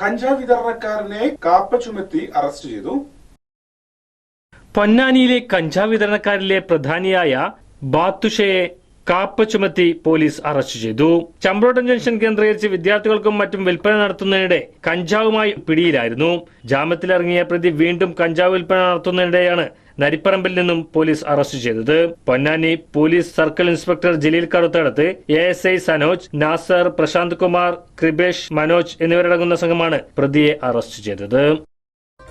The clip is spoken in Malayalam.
കഞ്ചാവ് വിതരണക്കാരനെ കാപ്പ ചുമത്തി അറസ്റ്റ് ചെയ്തു. പൊന്നാനിയിലെ കഞ്ചാവ് വിതരണക്കാരിലെ പ്രധാനിയായ ബാത്തുഷയെ കാപ്പ ചുമത്തി പോലീസ് അറസ്റ്റ് ചെയ്തു. ചമ്പ്രോട്ടൻ ജംഗ്ഷൻ കേന്ദ്രീകരിച്ച് വിദ്യാർത്ഥികൾക്കും മറ്റും വിൽപ്പന നടത്തുന്നതിനിടെ കഞ്ചാവുമായി പിടിയിലായിരുന്നു. ജാമ്യത്തിലിറങ്ങിയ പ്രതി വീണ്ടും കഞ്ചാവ് വിൽപ്പന നടത്തുന്നതിനിടെയാണ് നരിപ്പറമ്പിൽ നിന്നും പോലീസ് അറസ്റ്റ് ചെയ്തത്. Ponnani police circle inspector Jaleel Karuthadathu A S I Sanoj Nasar Prashanth Kumar Kripesh Manoj എന്നിവരടങ്ങുന്ന സംഘമാണ് പ്രതിയെ അറസ്റ്റ് ചെയ്തത്.